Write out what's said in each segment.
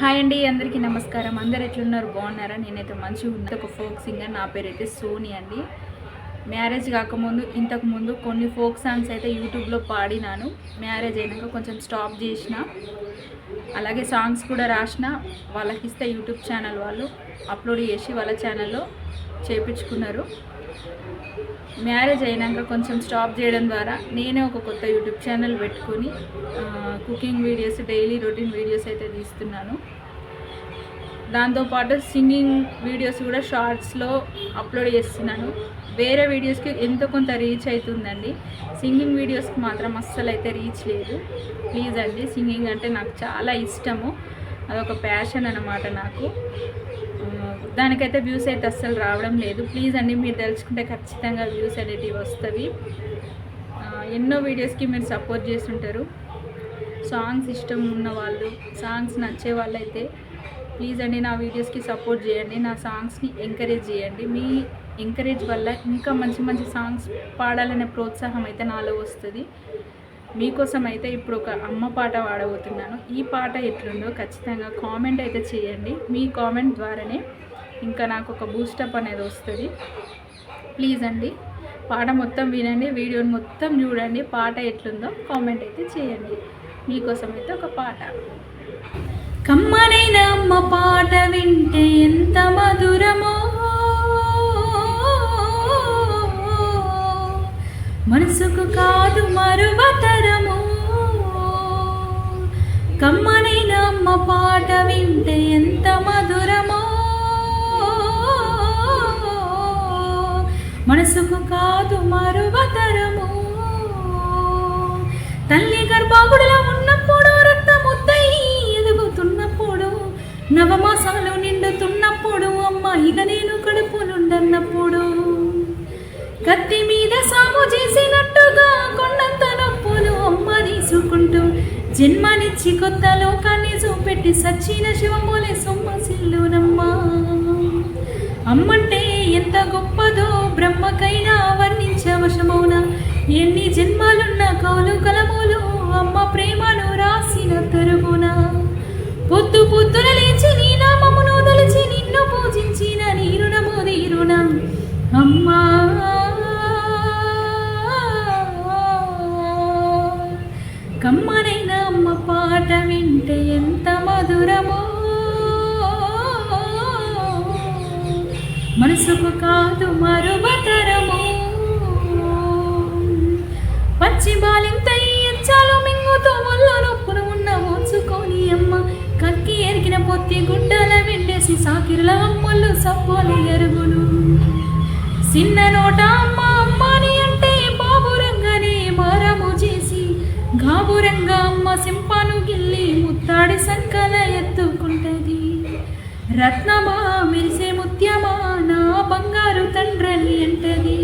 Hi అండి అందరికీ నమస్కారం. అందరు ఎట్లున్నారు? బాగున్నారా? నేనైతే మంచిగా ఉంది ఒక ఫోక్ సింగర్ నా పేరు అయితే సోని అండి. మ్యారేజ్ కాకముందు ఇంతకు ముందు కొన్ని ఫోక్ సాంగ్స్ అయితే యూట్యూబ్లో పాడినాను. మ్యారేజ్ అయినాక కొంచెం స్టాప్ చేసిన. అలాగే సాంగ్స్ కూడా రాసిన. వాళ్ళకి ఇస్తే యూట్యూబ్ ఛానల్ వాళ్ళు అప్లోడ్ చేసి వాళ్ళ ఛానల్లో చేపించుకున్నారు. మ్యారేజ్ అయినాక కొంచెం స్టాప్ చేయడం ద్వారా నేనే ఒక కొత్త యూట్యూబ్ ఛానల్ పెట్టుకొని cooking videos daily routine videos అయితే తీస్తున్నాను. దాంతోపాటు సింగింగ్ వీడియోస్ కూడా షార్ట్స్లో అప్లోడ్ చేస్తున్నాను. వేరే వీడియోస్కి ఎంతో కొంత రీచ్ అవుతుందండి? సింగింగ్ వీడియోస్కి మాత్రం అస్సలు అయితే రీచ్ లేదు. ప్లీజ్ అండి సింగింగ్ అంటే నాకు చాలా ఇష్టము. అదొక ప్యాషన్ అనమాట నాకు. దానికైతే వ్యూస్ అయితే అస్సలు రావడం లేదు. ప్లీజ్ అండి మీరు తెలుసుకుంటే ఖచ్చితంగా వ్యూస్ అనేటివి వస్తుంది ఎన్నో వీడియోస్కి మీరు సపోర్ట్ చేస్తుంటారు. సాంగ్స్ ఇష్టం ఉన్న వాళ్ళు సాంగ్స్ నచ్చే వాళ్ళైతే ప్లీజ్ అండి నా వీడియోస్కి సపోర్ట్ చేయండి. నా సాంగ్స్ని ఎంకరేజ్ చేయండి. మీ ఎంకరేజ్ వల్ల ఇంకా మంచి మంచి సాంగ్స్ పాడాలనే ప్రోత్సాహం అయితే నాలో వస్తుంది. మీకోసం అయితే ఇప్పుడు ఒక అమ్మ పాట పాడబోతున్నాను. ఈ పాట ఎట్లుందో ఖచ్చితంగా కామెంట్ అయితే చేయండి. మీ కామెంట్ ద్వారానే ఇంకా నాకు ఒక బూస్టప్ అనేది వస్తుంది. ప్లీజ్ అండి పాట మొత్తం వినండి వీడియోని మొత్తం చూడండి పాట ఎట్లుందో కామెంట్ అయితే చేయండి. మీకోసం అయితే ఒక పాట. కమ్మనైన అమ్మ పాట వింటే ఎంత మధుర మనసుకు కాదు మరువతరము కమ్మనైన అమ్మ పాట వింటే ఎంత మధురమో. మనసుకు కాదు మరువతరము తల్లి గర్భాగుడిలో ఉన్నప్పుడు రక్తముద్దై ఎదుగుతున్నప్పుడు నవమాసాలు నిండుతున్నప్పుడు అమ్మ ఇక నేను కడుపు నుండన్నప్పుడు కత్తి మీద సాము చేసినట్టుగా కొండంత నొప్పులు అమ్మ తీసుకుంటూ జన్మనిచ్చి కొత్త లోకాన్ని చూపెట్టి సచ్చిన శివమూలే సొమ్మసిల్లునమ్మా అమ్మంటే ఎంత గొప్పదో బ్రహ్మకైనా వర్ణించవశమౌన ఎన్ని జన్మాలున్న కౌలు కలములు అమ్మ ప్రేమను రాసిన తరుగున పొద్దు పొద్దున లేచి కమ్మనైన అమ్మ పాట వింటే ఎంత మధురమో. మనసుకు కాదు మరువతరము పచ్చి బాలింత ఎచ్చాలు మింగుతూ ఒళ్ళు నొప్పును ఉన్న ఉంచుకొని అమ్మ కక్కి ఎరిగిన పొత్తి గుడ్డల వెండేసి సాకిరుల అమ్మలు సప్పోలు ఎరుగును. చిన్న నోట అమ్మ గాబురంగా అమ్మ సింపాను గిల్లి ముత్తాడి సంకల ఎత్తుకుంటది. రత్నమా మెరిసే ముత్యమా నా బంగారు తండ్రని అంటది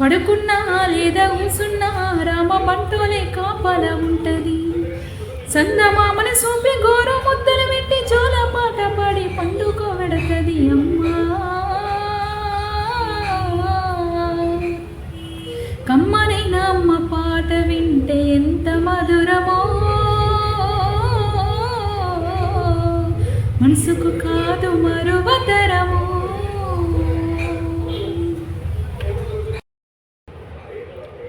పడుకున్నా లేదా ఊసున్నా రామ పంటోలే కాపల ఉంటది. సందమామన సూపి గోరు ముద్దలు పెట్టి జోల పాట పాడి పండుకోబెడతది అమ్మ. మనసుకు కాదు మరువతరము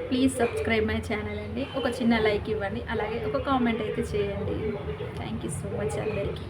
ప్లీజ్ సబ్స్క్రైబ్ మై ఛానల్ అండి. ఒక చిన్న లైక్ ఇవ్వండి. అలాగే ఒక కామెంట్ అయితే చేయండి. థ్యాంక్ యూ సో మచ్ అందరికీ.